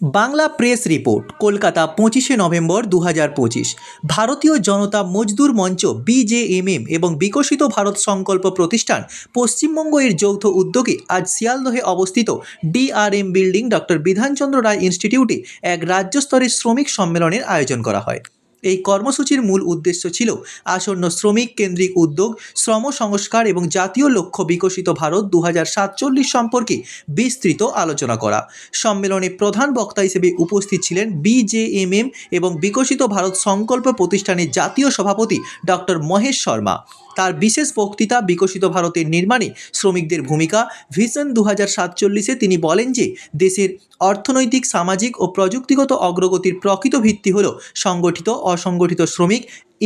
Bangla press report, Kolkata পঁচিশে November দু হাজার পঁচিশ। ভারতীয় জনতা মজদুর মঞ্চ বিজেএমএম এবং বিকশিত ভারত সংকল্প প্রতিষ্ঠান পশ্চিমবঙ্গ এর যৌথ উদ্যোগে আজ শিয়ালদহে অবস্থিত DRM building doctor Bidhan Chandra Roy ইনস্টিটিউটে এক রাজ্যস্তরের শ্রমিক সম্মেলনের আয়োজন করা হয়। এই কর্মসূচির মূল উদ্দেশ্য ছিল আসন্ন শ্রমিক কেন্দ্রিক উদ্যোগ, শ্রম সংস্কার এবং জাতীয় লক্ষ্য বিকশিত ভারত দু সম্পর্কে বিস্তৃত আলোচনা করা। সম্মেলনে প্রধান বক্তা হিসেবে উপস্থিত ছিলেন বিজেএমএম এবং বিকশিত ভারত সংকল্প প্রতিষ্ঠানের জাতীয় সভাপতি ডক্টর মহেশ শর্মা। তার বিশেষ বক্তৃতা বিকশিত ভারতের নির্মাণে শ্রমিকদের ভূমিকা। ভিশন দু হাজার সাতচল্লিশে তিনি বলেন যে, দেশের অর্থনৈতিক, সামাজিক ও প্রযুক্তিগত অগ্রগতির প্রকৃত ভিত্তি হল সংগঠিত, অসংগঠিত শ্রমিক,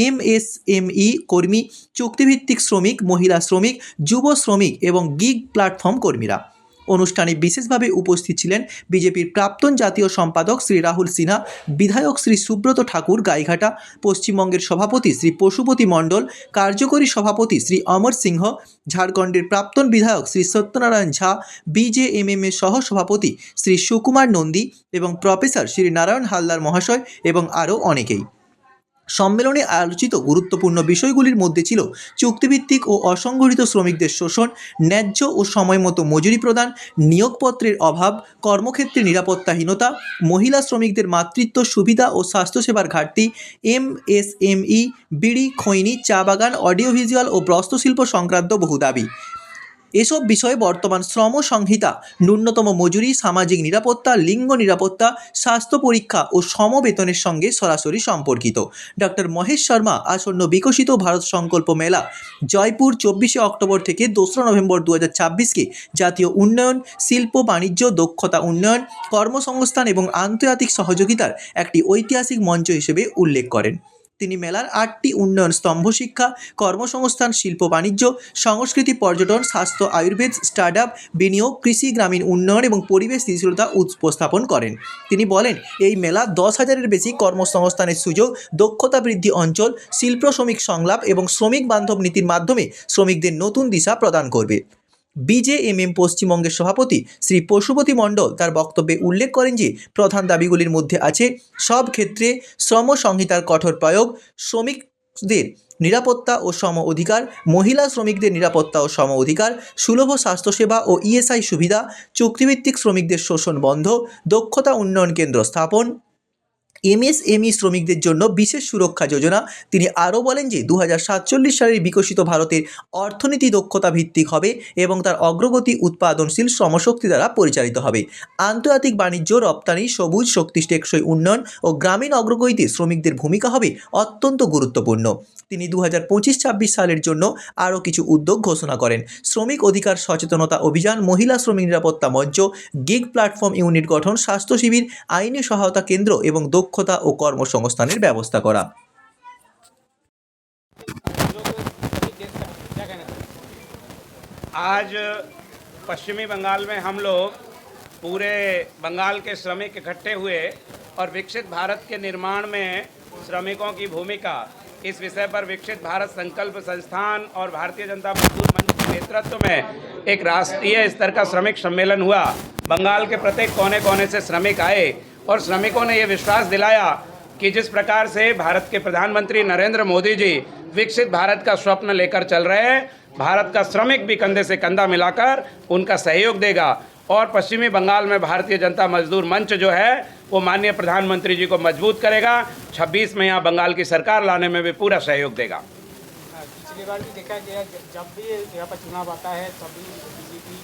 এমএসএমই কর্মী, চুক্তিভিত্তিক শ্রমিক, মহিলা শ্রমিক, যুব শ্রমিক এবং গিগ প্ল্যাটফর্ম কর্মীরা। অনুষ্ঠানে বিশেষভাবে উপস্থিত ছিলেন বিজেপির প্রাক্তন জাতীয় সম্পাদক শ্রী রাহুল সিনহা, বিধায়ক শ্রী সুব্রত ঠাকুর গাইঘাটা, পশ্চিমবঙ্গের সভাপতি শ্রী পশুপতি মণ্ডল, কার্যকরী সভাপতি শ্রী অমর সিংহ, ঝাড়খণ্ডের প্রাক্তন বিধায়ক শ্রী সত্যনারায়ণ ঝা, বিজেএমএম এর সহ সভাপতি শ্রী সুকুমার নন্দী এবং প্রফেসর শ্রী নারায়ণ হালদার মহাশয় এবং আরও অনেকেই। সম্মেলনে আলোচিত গুরুত্বপূর্ণ বিষয়গুলির মধ্যে ছিল চুক্তিভিত্তিক ও অসংগঠিত শ্রমিকদের শোষণ, ন্যায্য ও সময়মতো মজুরি প্রদান, নিয়োগপত্রের অভাব, কর্মক্ষেত্রে নিরাপত্তাহীনতা, মহিলা শ্রমিকদের মাতৃত্ব সুবিধা ও স্বাস্থ্যসেবার ঘাটতি, এমএসএমই, বিড়ি, খৈনি, চা বাগান, অডিও ভিজুয়াল ও বস্ত্রশিল্প সংক্রান্ত বহু দাবি। এসব বিষয়ে বর্তমান শ্রম সংহিতা, ন্যূনতম মজুরি, সামাজিক নিরাপত্তা, লিঙ্গ নিরাপত্তা, স্বাস্থ্য পরীক্ষা ও সমবেতনের সঙ্গে সরাসরি সম্পর্কিত। ডক্টর মহেশ শর্মা, আসন্ন বিকশিত ভারত সংকল্প মেলা, জয়পুর চব্বিশে অক্টোবর থেকে দোসরা নভেম্বর দু হাজার ছাব্বিশকে জাতীয় উন্নয়ন, শিল্প, বাণিজ্য, দক্ষতা উন্নয়ন, কর্মসংস্থান এবং আন্তর্জাতিক সহযোগিতার একটি ঐতিহাসিক মঞ্চ হিসেবে উল্লেখ করেন। তিনি মেলার আটটি উন্নয়ন স্তম্ভ শিক্ষা, কর্মসংস্থান, শিল্প বাণিজ্য, সংস্কৃতি, পর্যটন, স্বাস্থ্য, আয়ুর্বেদ স্টার্ট আপ বিনিয়োগ, কৃষি, গ্রামীণ উন্নয়ন এবং পরিবেশ স্থিতিশীলতা উপস্থাপন করেন। তিনি বলেন, এই মেলা দশ হাজারের বেশি কর্মসংস্থানের সুযোগ, দক্ষতা বৃদ্ধি অঞ্চল, শিল্প শ্রমিক সংলাপ এবং শ্রমিক বান্ধব নীতির মাধ্যমে শ্রমিকদের নতুন দিশা প্রদান করবে। বিজেএমএম পশ্চিমবঙ্গের সভাপতি শ্রী পশুপতি মণ্ডল তার বক্তব্যে উল্লেখ করেন যে, প্রধান দাবিগুলির মধ্যে আছে সব ক্ষেত্রে শ্রম সংহিতার কঠোর প্রয়োগ, শ্রমিকদের নিরাপত্তা ও সম অধিকার, মহিলা শ্রমিকদের নিরাপত্তা ও সম অধিকার, সুলভ স্বাস্থ্যসেবা ও ইএসআই সুবিধা, চুক্তিভিত্তিক শ্রমিকদের শোষণ বন্ধ, দক্ষতা উন্নয়ন কেন্দ্র স্থাপন এমএসএমই শ্রমিকদের জন্য বিশেষ সুরক্ষা যোজনা। তিনি আরও বলেন যে দু সালের বিকশিত ভারতের অর্থনীতি দক্ষতা ভিত্তিক হবে এবং তার অগ্রগতি উৎপাদনশীল শ্রমশক্তি দ্বারা পরিচালিত হবে। আন্তর্জাতিক বাণিজ্য, রপ্তানি, সবুজ শক্তি, টেকসই উন্নয়ন ও গ্রামীণ অগ্রগতিতে শ্রমিকদের ভূমিকা হবে অত্যন্ত গুরুত্বপূর্ণ। তিনি দু হাজার পঁচিশ ছাব্বিশ সালের জন্য আরও কিছু উদ্যোগ ঘোষণা করেন। শ্রমিক অধিকার সচেতনতা অভিযান, মহিলা শ্রমিক নিরাপত্তা মঞ্চ, গিগ প্ল্যাটফর্ম ইউনিট গঠন, স্বাস্থ্য শিবির, আইনি সহায়তা কেন্দ্র এবং দক্ষতা ও কর্মসংস্থানের ব্যবস্থা করা आज पश्चिमी बंगाल में हम लोग पूरे बंगाल के श्रमिक इकट्ठे हुए और विकसित भारत के निर्माण में श्रमिकों की भूमिका इस विषय पर विकसित भारत संकल्प संस्थान और भारतीय जनता मजदूर मंच के नेतृत्व में एक राष्ट्रीय स्तर का श्रमिक सम्मेलन हुआ बंगाल के प्रत्येक कोने कोने से श्रमिक आए और श्रमिकों ने ये विश्वास दिलाया कि जिस प्रकार से भारत के प्रधानमंत्री नरेंद्र मोदी जी विकसित भारत का स्वप्न लेकर चल रहे हैं, भारत का श्रमिक भी कंधे से कंधा मिलाकर उनका सहयोग देगा। और पश्चिमी बंगाल में भारतीय जनता मजदूर मंच जो है, वो माननीय प्रधानमंत्री जी को मज़बूत करेगा। 26 में यहाँ बंगाल की सरकार लाने में भी पूरा सहयोग देगा। पिछली बार भी देखा गया, जब भी यहाँ पर चुनाव आता है, तभी बीजेपी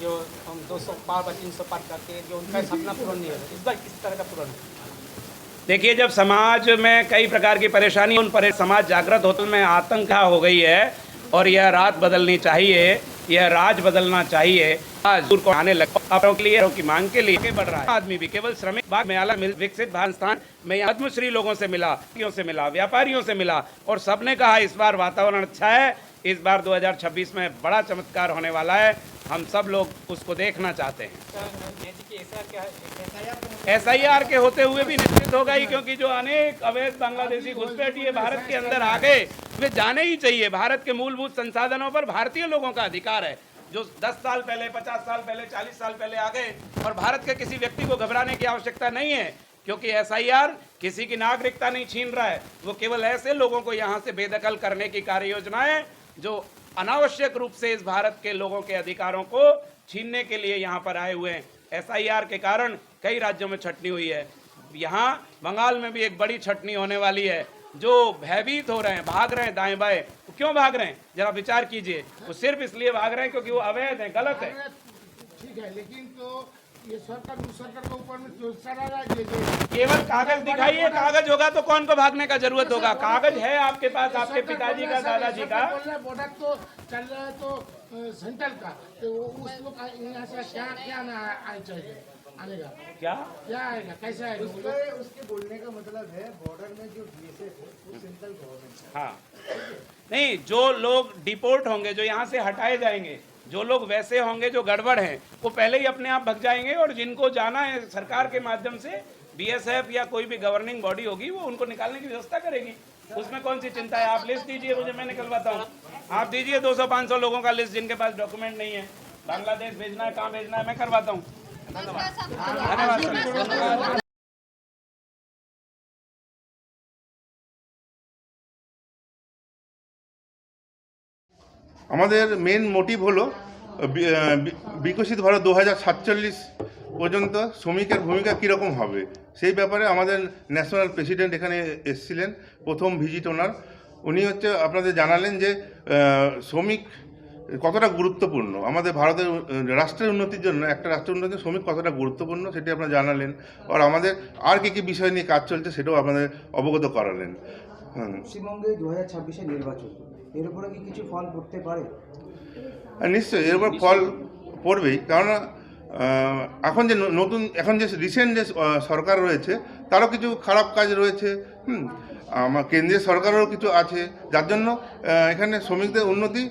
जो हम 200 पार বা 300 पार करके जो उनका सपना पूर्ण नहीं होता। इस बार किस तरह का पूर्ण है? देखिए, जब समाज में कई प्रकार की परेशानी, उन पर, समाज जागृत होते में आतंक हो गई है और यह रात बदलनी चाहिए, यह राज बदलना चाहिए। आज दूर को आने लगा के लिए की मांग के लिए आगे बढ़ रहा है। आदमी भी केवल श्रमिक, बाग में मिल विकसित स्थान में यहाँ पद्मश्री लोगों से मिला से मिला, व्यापारियों से मिला और सबने कहा, इस बार वातावरण अच्छा है, इस बार 2026 में बड़ा चमत्कार होने वाला है। हम सब लोग उसको देखना चाहते हैं। है? एस आई आर के होते हुए भी निश्चित होगा ही क्योंकि जो अनेक अवैध बांग्लादेशी घुसपैठिए भारत के अंदर आ गए वे जाने ही चाहिए। भारत के मूलभूत संसाधनों पर भारतीय लोगों का अधिकार है जो 10 साल पहले 50 साल पहले 40 साल पहले आ गए और भारत के किसी व्यक्ति को घबराने की आवश्यकता नहीं है क्योंकि एसआईआर किसी की नागरिकता नहीं छीन रहा है। वो केवल ऐसे लोगों को यहाँ से बेदखल करने की कार्य योजना है जो अनावश्यक रूप से इस भारत के लोगों के अधिकारों को छीनने के लिए यहाँ पर आए हुए हैं। एसआईआर के कारण कई राज्यों में छटनी हुई है। यहाँ बंगाल में भी एक बड़ी छटनी होने वाली है। जो भयभीत हो रहे हैं, भाग रहे हैं दाएँ बाएँ। वो क्यों भाग रहे हैं? जरा विचार कीजिए। वो सिर्फ़ इसलिए भाग रहे हैं क्योंकि वो अवैध है, गलत है। ठीक है, लेकिन तो ये सरकार सरकार के ऊपर में जो सारा राज्य जो। केवल कागज़ दिखाइए कागज़ होगा तो कौन को भागने का ज़रूरत होगा? कागज़ है आपके पास आपके पिताजी का दादाजी का। बॉर्डर तो चल रहा है तो सेंट्रल का। तो वो उस लोग यहाँ से क्या क्या ना चाहिए आने का क्या? क्या आएगा? कैसे आएगा? उसके उसके बोलने का मतलब है बॉर्डर में जो बीएसएफ है वो सेंट्रल गवर्नमेंट हाँ। नहीं जो लोग डिपोर्ट होंगे जो यहाँ से हटाए जाएँगे जो लोग वैसे होंगे जो गड़बड़ हैं वो पहले ही अपने आप भग जाएँगे और जिनको जाना है सरकार के माध्यम से बीएसएफ या कोई भी गवर्निंग बॉडी होगी वो उनको निकालने की व्यवस्था करेगी। उसमें कौन सी चिंता है? आप लिस्ट दीजिए मुझे मैं निकलवाता हूँ। आप दीजिए 200-500 लोगों का लिस्ट जिनके पास डॉक्यूमेंट नहीं है। बांग्लादेश भेजना है कहाँ भेजना है मैं करवाता हूँ। धन्यवाद। আমাদের মেন মোটিভ হলো বিকশিত ভারত দু হাজার সাতচল্লিশ পর্যন্ত শ্রমিকের ভূমিকা কীরকম হবে? সেই ব্যাপারে আমাদের ন্যাশনাল প্রেসিডেন্ট এখানে এসেছিলেন, প্রথম ভিজিট ওনার। উনি হচ্ছে আপনাদের জানালেন যে শ্রমিক কতটা গুরুত্বপূর্ণ? আমাদের ভারতের রাষ্ট্রের উন্নতির জন্য, একটা রাষ্ট্রের উন্নতির শ্রমিক কতটা গুরুত্বপূর্ণ সেটি আপনারা জানালেন। আর আমাদের আর কী কী বিষয় নিয়ে কাজ চলছে সেটাও আপনাদের অবগত করালেন। পশ্চিমবঙ্গে দু হাজার নির্বাচন। এর উপরে কি কিছু ফল পড়তে পারে? নিশ্চয়ই এর উপর ফল পড়বেই। কেননা আহ, এখন যে ন- নতুন এখন যে রিসেন্ট যে সরকার রয়েছে তারও কিছু খারাপ কাজ রয়েছে। হুম আমার কেন্দ্রীয় সরকারেরও কিছু আছে। যার জন্য এখানে শ্রমিকদের উন্নতি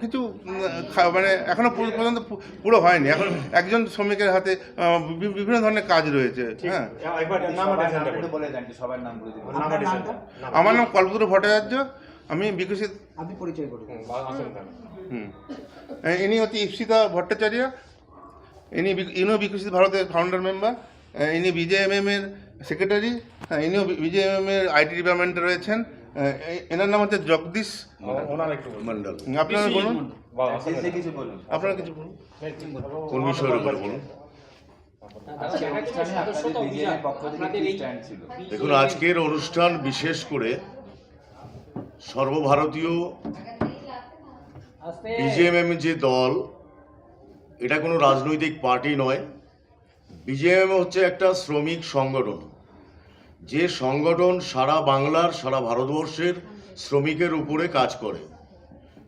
কিছু মানে এখনও পর্যন্ত পুরো হয়নি। এখন একজন শ্রমিকের হাতে বিভিন্ন ধরনের কাজ রয়েছে। হ্যাঁ। আমার নাম কল্পতরু ভট্টাচার্য। আমি বিকশিত আপনি পরিচয় করুন হুম ইনি হচ্ছে ইপসিতা ভট্টাচার্য। ইনি ইনিও বিকশিত ভারতের ফাউন্ডার মেম্বার ইনি বিজেএমএম এর সেক্রেটারি হ্যাঁ ইনিও বিজেএমএম এর আইটি ডিপার্টমেন্টে রয়েছেন। এনার নাম হচ্ছে জগদীশ মন্ডল। আপনারা বলুন। আপনারা কিছু বলুন। কোন বিষয়ের উপরে বলুন? দেখুন আজকের অনুষ্ঠান বিশেষ করে সর্বভারতীয় বিজেএমএম যে দল এটা কোনো রাজনৈতিক পার্টি নয়। বিজেএমএম হচ্ছে একটা শ্রমিক সংগঠন। যে সংগঠন সারা বাংলার সারা ভারতবর্ষের শ্রমিকের উপরে কাজ করে।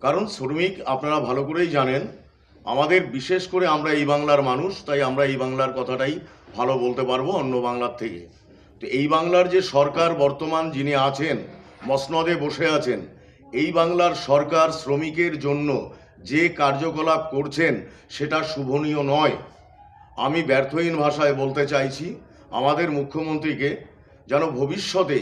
কারণ শ্রমিক আপনারা ভালো করেই জানেন আমাদের বিশেষ করে আমরা এই বাংলার মানুষ তাই আমরা এই বাংলার কথাটাই ভালো বলতে পারব অন্য বাংলার থেকে। তো এই বাংলার যে সরকার বর্তমান যিনি আছেন মসনদে বসে আছেন। এই বাংলার সরকার শ্রমিকের জন্য যে কার্যকলাপ করছেন, সেটা শুভনীয় নয়। আমি ব্যর্থহীন ভাষায় বলতে চাইছি আমাদের মুখ্যমন্ত্রীকে, যেন ভবিষ্যতে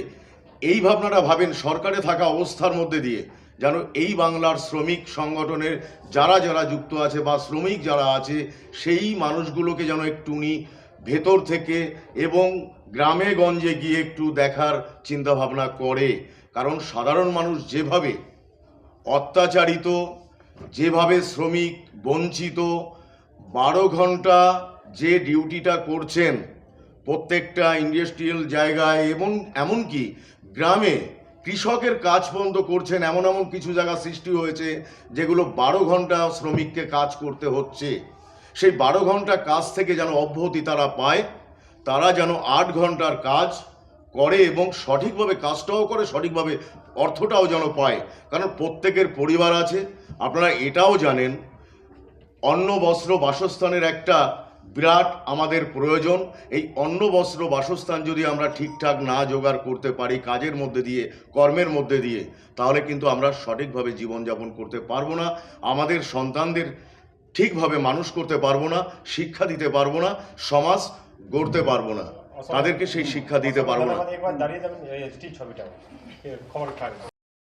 এই ভাবনাটা ভাবেন, সরকারে থাকা অবস্থার মধ্যে দিয়ে, যেন এই বাংলার শ্রমিক সংগঠনের যারা যারা যুক্ত আছে বা শ্রমিক যারা আছে, সেই মানুষগুলোকে যেন একটু উনি ভেতর থেকে এবং গ্রামে গঞ্জে গিয়ে একটু দেখার চিন্তাভাবনা করে। কারণ সাধারণ মানুষ যেভাবে অত্যাচারিত, যেভাবে শ্রমিক বঞ্চিত, বারো ঘণ্টা যে ডিউটিটা করছেন প্রত্যেকটা ইন্ডাস্ট্রিয়াল জায়গায় এবং এমনকি গ্রামে কৃষকের কাজ বন্ধ করছেন, এমন এমন কিছু জায়গা সৃষ্টি হয়েছে যেগুলো বারো ঘণ্টা শ্রমিককে কাজ করতে হচ্ছে। সেই বারো ঘণ্টা কাজ থেকে যেন অব্যাহতি তারা পায়, তারা যেন আট ঘণ্টার কাজ করে এবং সঠিকভাবে কাজটাও করে, সঠিকভাবে অর্থটাও যেন পায়। কারণ প্রত্যেকের পরিবার আছে। আপনারা এটাও জানেন, অন্ন, বস্ত্র, বাসস্থানের একটা বিরাট আমাদের প্রয়োজন। এই অন্ন, বস্ত্র, বাসস্থান যদি আমরা ঠিকঠাক না জোগাড় করতে পারি কাজের মধ্যে দিয়ে, কর্মের মধ্যে দিয়ে, তাহলে কিন্তু আমরা সঠিকভাবে জীবনযাপন করতে পারব না। আমাদের সন্তানদের ঠিকভাবে মানুষ করতে পারব না, শিক্ষা দিতে পারব না, সমাজ গড়তে পারব না। তাদেরকে সেই শিক্ষা দিতে পারব না।